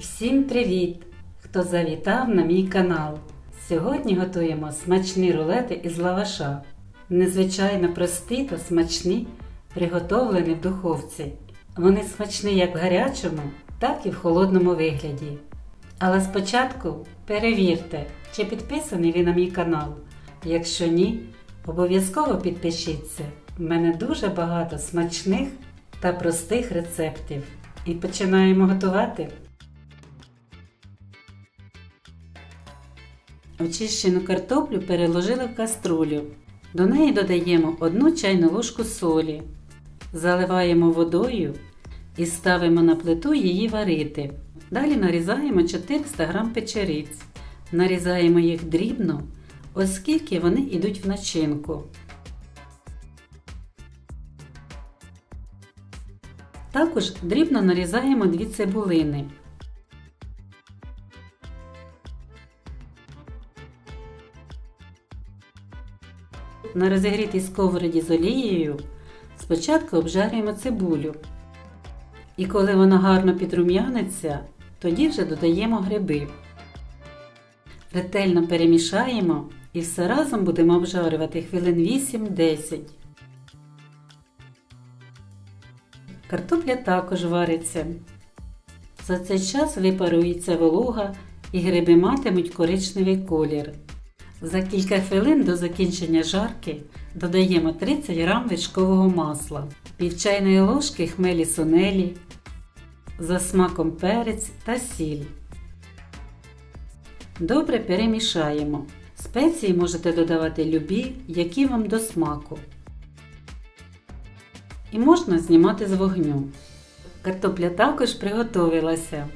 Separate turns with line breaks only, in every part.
Всім привіт! Хто завітав на мій канал. Сьогодні готуємо смачні рулети із лаваша. Незвичайно прості та смачні, приготовлені в духовці. Вони смачні як в гарячому, так і в холодному вигляді. Але спочатку перевірте, чи підписаний ви на мій канал. Якщо ні, обов'язково підпишіться. В мене дуже багато смачних та простих рецептів. І починаємо готувати. Очищену картоплю переложили в каструлю. До неї додаємо 1 чайну ложку солі, заливаємо водою і ставимо на плиту її варити. Далі нарізаємо 400 г печериць. Нарізаємо їх дрібно, оскільки вони йдуть в начинку. Також дрібно нарізаємо дві цибулини. На розігрітій сковороді з олією спочатку обжарюємо цибулю. І коли вона гарно підрум'яниться, тоді вже додаємо гриби. Ретельно перемішаємо і все разом будемо обжарювати хвилин 8-10. Картопля також вариться. За цей час випарується волога і гриби матимуть коричневий колір. За кілька хвилин до закінчення жарки додаємо 30 г вершкового масла, пів чайної ложки хмелі сунелі, за смаком перець та сіль. Добре перемішаємо. Спеції можете додавати любі, які вам до смаку. І можна знімати з вогню. Картопля також приготовилася.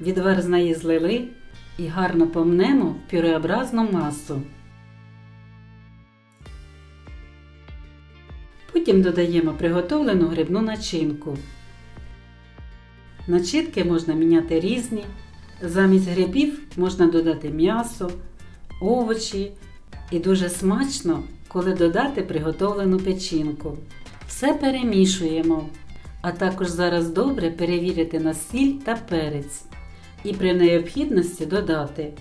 Відвар з неї злили і гарно помнемо в пюреобразну масу. Потім додаємо приготовлену грибну начинку. Начинки можна міняти різні. Замість грибів можна додати м'ясо, овочі і дуже смачно, коли додати приготовлену печінку. Все перемішуємо, а також зараз добре перевірити на сіль та перець і при необхідності додати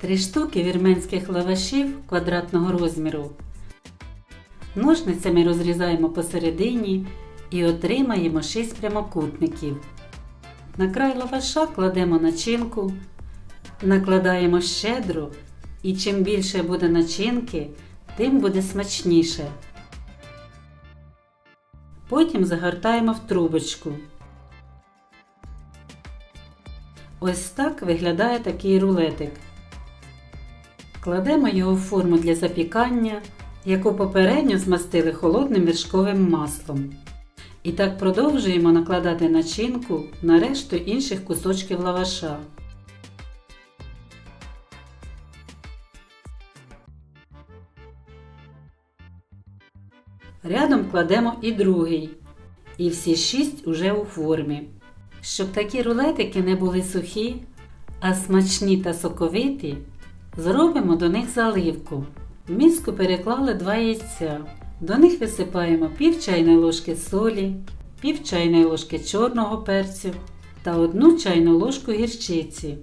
3 штуки вірменських лавашів квадратного розміру. Ножницями розрізаємо посередині і отримаємо 6 прямокутників. На край лаваша кладемо начинку, накладаємо щедро, і чим більше буде начинки, тим буде смачніше. Потім загортаємо в трубочку. Ось так виглядає такий рулетик. Кладемо його в форму для запікання, яку попередньо змастили холодним вершковим маслом. І так продовжуємо накладати начинку на решту інших кусочків лаваша. Рядом кладемо і другий. І всі шість уже у формі. Щоб такі рулетики не були сухі, а смачні та соковиті, зробимо до них заливку. В миску переклали два яйця. До них висипаємо пів чайної ложки солі, пів чайної ложки чорного перцю та одну чайну ложку гірчиці.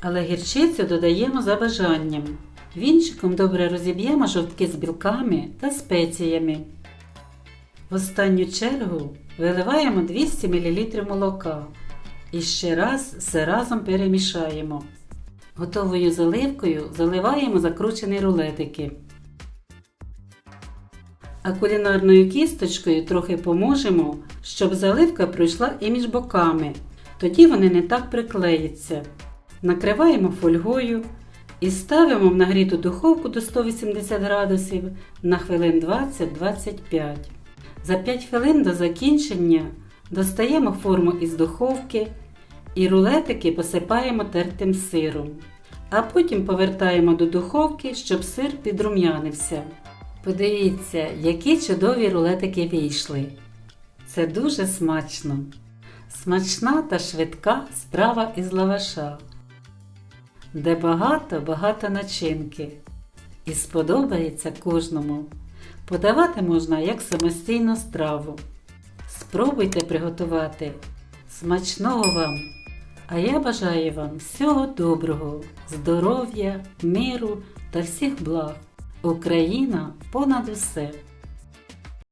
Але гірчицю додаємо за бажанням. Вінчиком добре розіб'ємо жовтки з білками та спеціями. В останню чергу виливаємо 200 мл молока і ще раз все разом перемішаємо. Готовою заливкою заливаємо закручені рулетики. А кулінарною кісточкою трохи поможемо, щоб заливка пройшла і між боками. Тоді вони не так приклеються. Накриваємо фольгою і ставимо в нагріту духовку до 180 градусів на хвилин 20-25. За 5 хвилин до закінчення достаємо форму із духовки і рулетики посипаємо тертим сиром. А потім повертаємо до духовки, щоб сир підрум'янився. Подивіться, які чудові рулетики вийшли. Це дуже смачно. Смачна та швидка страва із лаваша, де багато-багато начинки. І сподобається кожному. Подавати можна як самостійну страву. Спробуйте приготувати. Смачного вам! А я бажаю вам всього доброго, здоров'я, миру та всіх благ. Україна понад усе!